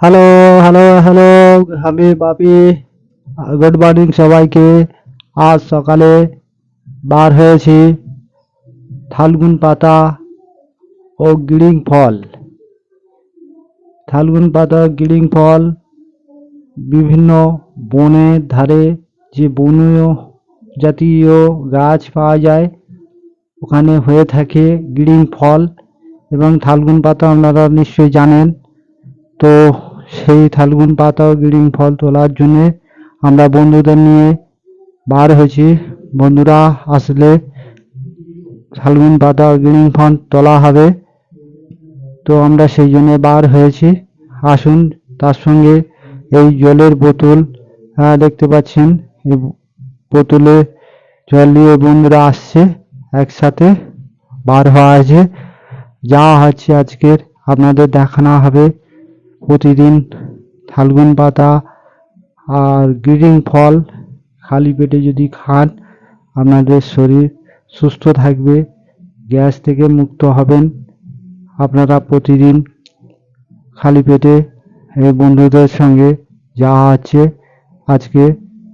Hello hello hello আমি বাপি good morning সবাইকে। আজ সকালে বার হয়েছি থালগুন পাতা ও গিরিং ফল। থালগুন পাতা, গিরিং ফল বিভিন্ন বনের ধারে যে বনীয় জাতীয় গাছ পাওয়া যায়, ওখানে হয়ে থাকে গিরিং ফল এবং থালগুন পাতা আপনারা নিশ্চয়ই জানেন। তো সেই থালগুন পাতা ও গিরিং ফল তোলার জন্যে আমরা বন্ধুদের নিয়ে বার হয়েছি। বন্ধুরা আসলে থালগুন, পাতা ও গিরিং ফল তোলা হবে। তো আমরা সেই জন্যে বার হয়েছি। আসুন, তার সঙ্গে এই জলের বোতল দেখতে পাচ্ছেন। এই বোতলে জল নিয়ে বন্ধুরা আসছে, একসাথে বার হওয়া আছে যাওয়া হচ্ছে আজকের, আপনাদের দেখানো হবে। প্রতিদিন থালগুন পাতা আর গ্রিডিং ফল খালি পেটে যদি খান আপনাদের শরীর সুস্থ থাকবে গ্যাস থেকে মুক্ত হবেন। আপনারা প্রতিদিন খালি পেটে এই বন্ধুদের সঙ্গে যাওয়া হচ্ছে আজকে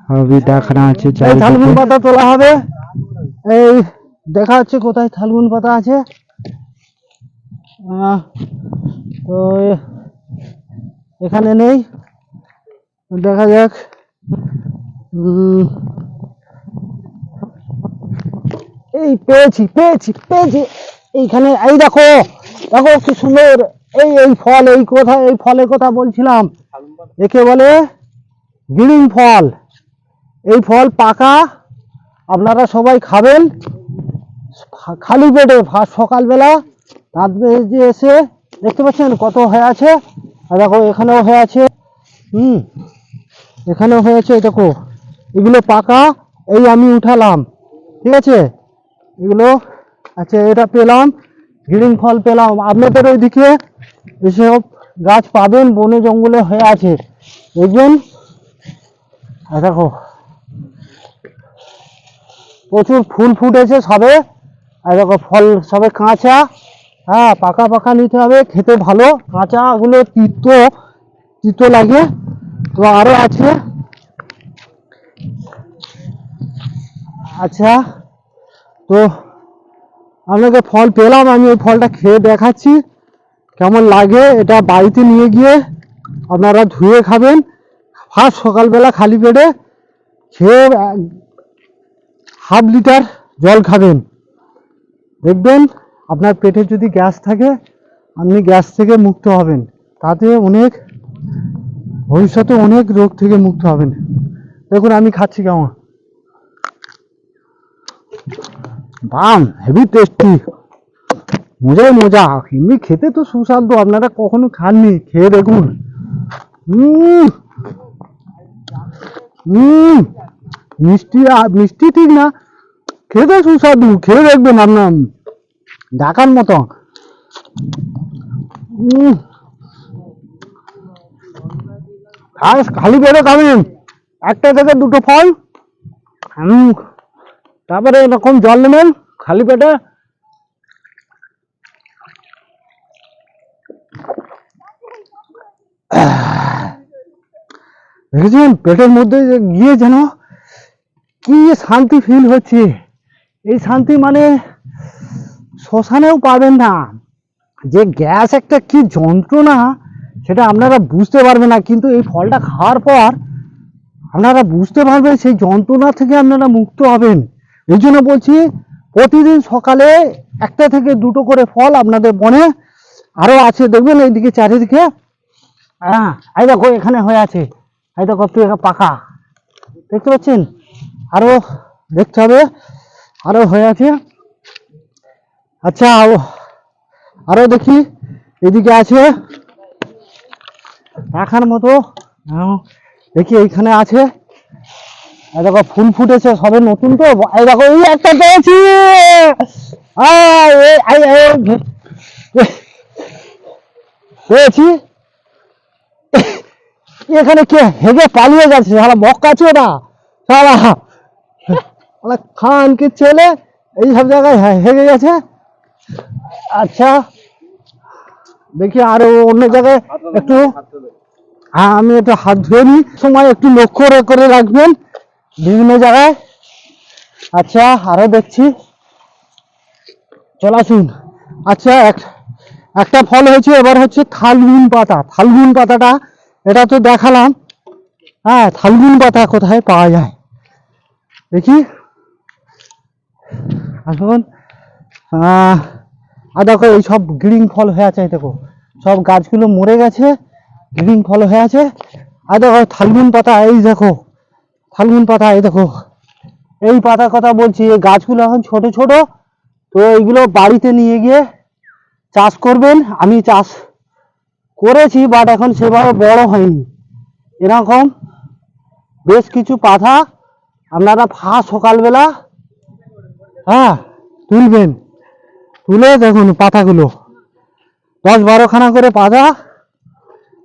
আমি দেখানো হচ্ছে থালগুন পাতা তোলা হবে। এই দেখা যাচ্ছে কোথায় থালগুন পাতা আছে। তো এখানে নেই। দেখা যাক। এই পেয়েছি পেয়েছি পেয়েছি। এইখানে, এই দেখো দেখো কি সুন্দর। এই এই ফল, এই কথা, এই ফলের কথা বলছিলাম। একে বলে গিরিং ফল। এই ফল পাকা। আপনারা সবাই খাবেন। খালি পেটে, সকালবেলা। বেজে এসে, দেখতে পাচ্ছেন কত হয়ে আছে? আর দেখো, এখানেও হয়ে আছে, হুম, এখানেও হয়েছে এই দেখো, এগুলো পাকা, এই আমি উঠালাম, ঠিক আছে? এগুলো আচ্ছা এটা পেলাম, গ্রিন ফল পেলাম। আপনাদের ওইদিকে এসব গাছ পাবেন, বনে জঙ্গলে হয়ে আছে। দেখবেন দেখো, প্রচুর ফুল ফুটেছে সবে, আর দেখো, ফল সবে কাঁচা। হ্যাঁ পাকা পাকা নিতে হবে, খেতে ভালো। কাঁচা গুলো তিতো তিতো লাগে। তো আরও আছে। আচ্ছা তো আপনাকে ফল পেলাম, আমি ওই ফলটা খেয়ে দেখাচ্ছি। কেমন লাগে, এটা বাড়িতে নিয়ে গিয়ে আপনারা ধুয়ে খাবেন। ফার্স্ট সকালবেলা খালি পেটে খেয়ে হাফ লিটার জল খাবেন। দেখবেন আপনার পেটে যদি গ্যাস থাকে, আপনি গ্যাস থেকে মুক্ত হবেন। তাতে অনেক, ভবিষ্যতে অনেক রোগ থেকে মুক্ত হবেন। দেখুন, আমি খাচ্ছি কেমন। বাম হেভি টেস্টি মজাই মজা। এমনি খেতে তো সুস্বাদু, আপনারা কখনো খাননি। খেয়ে দেখুন। মিষ্টি মিষ্টি ঠিক না। খেতে সুস্বাদু। খেয়ে দেখবেন আপনার। ঢাকার মতো। খালি পেটে খাবেন একটা থেকে দুটো ফল। তারপরে এরকম জল নেবেন খালি পেটে। দেখেছেন, পেটের মধ্যে গিয়ে যেন কি শান্তি ফিল হচ্ছে। এই শান্তি মানে শ্মশানেও পাবেন না। যে গ্যাস একটা কি যন্ত্রণা, সেটা আপনারা বুঝতে পারবেন না। কিন্তু এই ফলটা খাওয়ার পর আপনারা বুঝতে পারবেন সেই যন্ত্রণা থেকে আপনারা মুক্ত হবেন। এই জন্য বলছি, প্রতিদিন সকালে একটা থেকে দুটো করে ফল আপনাদের বনে আরও আছে। দেখবেন এইদিকে চারিদিকে হ্যাঁ এই দেখো এখানে হয়ে আছে। এই দেখো পাকা। দেখতে পাচ্ছেন? আরও দেখতে হবে, আরও হয়ে আছে। আচ্ছা আরো- দেখি এদিকে আছে। রাখার মতো। হ্যাঁ, দেখি এইখানে আছে। দেখো ফুল ফুটেছে সবে নতুন তো। দেখো এই একটা পেয়েছি! পেয়েছি। এখানে কে হেগে পালিয়ে যাচ্ছে? সারা আছে ওটা? সারা সারা খানকে ছেলে এই সব জায়গায় হে- হেগে গেছে। আচ্ছা দেখি আরও অন্য জায়গায় একটু। হ্যাঁ আমি একটু হাত ধুয়ে নিই। সময় একটু লক্ষ্য করে রাখবেন বিভিন্ন জায়গায়। আচ্ছা আরও দেখছি। চল আসুন। আচ্ছা এক একটা ফল হয়েছে এবার হচ্ছে থালগুন পাতা। থালগুন পাতাটা এটা তো দেখালাম। হ্যাঁ থালগুন পাতা কোথায় পাওয়া যায়? দেখি। আসুন। আহ, আর দেখো এই সব গ্রিন ফল হয়ে আছে দেখো। সব গাছগুলো মরে গেছে, গ্রিন ফল হয়ে আছে। আর দেখো থালগুন পাতা, এই দেখো ফাল্গুন পাতা, এই দেখো। এই পাতার কথা বলছি, এই গাছগুলো এখন ছোট ছোট। তো এইগুলো বাড়িতে নিয়ে গিয়ে চাষ করবেন। আমি চাষ করেছি বাট এখন সেভাবে বড় হয়নি। এরকম বেশ কিছু পাতা আপনারা ফা সকালবেলা হ্যাঁ তুলবেন। তুলে দেখুন পাতাগুলো। দশ বারোখানা করে পাতা।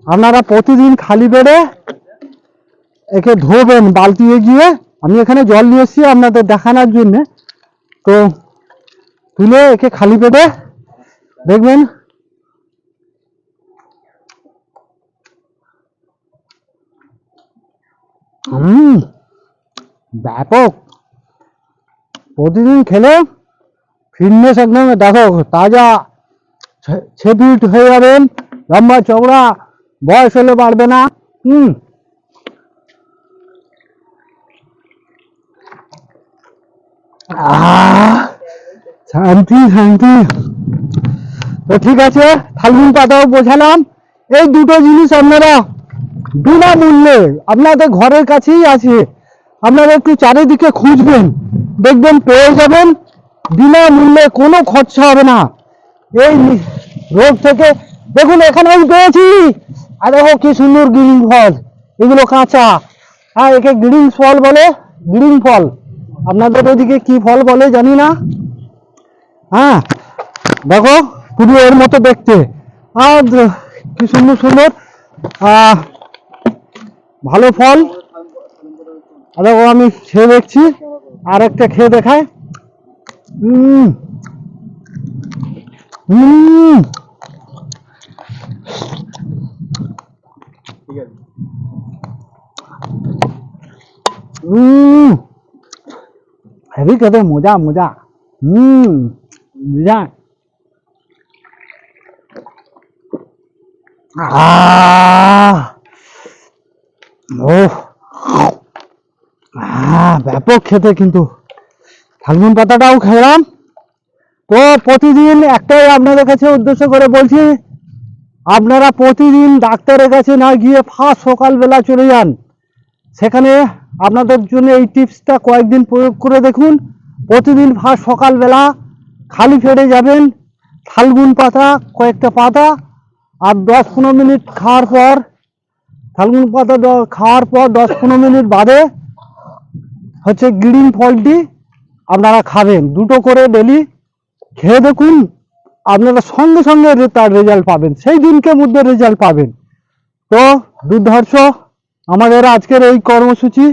আপনারা প্রতিদিন খালি বেড়ে একে ধোবেন বালতিয়ে গিয়ে। আমি এখানে জল নিয়ে এসেছি আপনাদের দেখানোর জন্য। তো তুলে একে খালি পেটে দেখবেন। হুম, ব্যাপক। প্রতিদিন খেলে ফিটনেস একদম দেখো, তাজা ছে ফিট হয়ে যাবেন, লম্বা চওড়া, বয়স হলে বাড়বে না, হুম। শান্তি শান্তি। তো ঠিক আছে ফাল্গুন পাতাও বোঝালাম। এই দুটো জিনিস আপনারা বিনামূল্যে আপনাদের ঘরের কাছেই আছে। আপনারা একটু চারিদিকে খুঁজবেন, দেখবেন পেয়ে যাবেন। বিনামূল্যে কোনো খরচা হবে না। এই রোগ থেকে, দেখুন, এখানে আমি পেয়েছি। আর দেখো কি সুন্দর গ্রিন ফল। এগুলো কাঁচা। হ্যাঁ একে গ্রিন ফল বলে, গ্রিন ফল। আপনাদের ওইদিকে কি ফল বলে জানি না। হ্যাঁ দেখো, পুরো এর মতো দেখতে। আর কি সুন্দর সুন্দর। ভালো ফল। দেখো, আমি খেয়ে দেখছি। আর একটা খেয়ে দেখায়। হুম হুম হুম হেভি খেতে মজা মজা হুম মজা আহ ও আহ ব্যাপক খেতে কিন্তু ফাল্গুন পাতাটাও খেলাম। তো প্রতিদিন একটাই আপনাদের কাছে উদ্দেশ্য করে বলছি, আপনারা প্রতিদিন ডাক্তারের কাছে না গিয়ে ফার্স্ট সকালবেলা চলে যান। সেখানে আপনাদের জন্য এই টিপসটা কয়েকদিন প্রয়োগ করে দেখুন। প্রতিদিন ফার্স্ট সকালবেলা খালি পেটে যাবেন ফাল্গুন পাতা, কয়েকটা পাতা, আর দশ পনেরো মিনিট খাওয়ার পর ফাল্গুন পাতা খাওয়ার পর দশ পনেরো মিনিট বাদে হচ্ছে গ্রিন ফলটি আপনারা খাবেন। দুটো করে ডেলি খেয়ে দেখুন আপনারা সঙ্গে সঙ্গে তার রেজাল্ট পাবেন। সেই দিনকে মধ্যে রেজাল্ট পাবেন। তো দুর্ধর্ষ আমাদের আজকের এই কর্মসূচি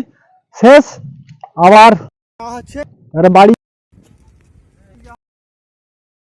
শেষ। আবার বাড়ি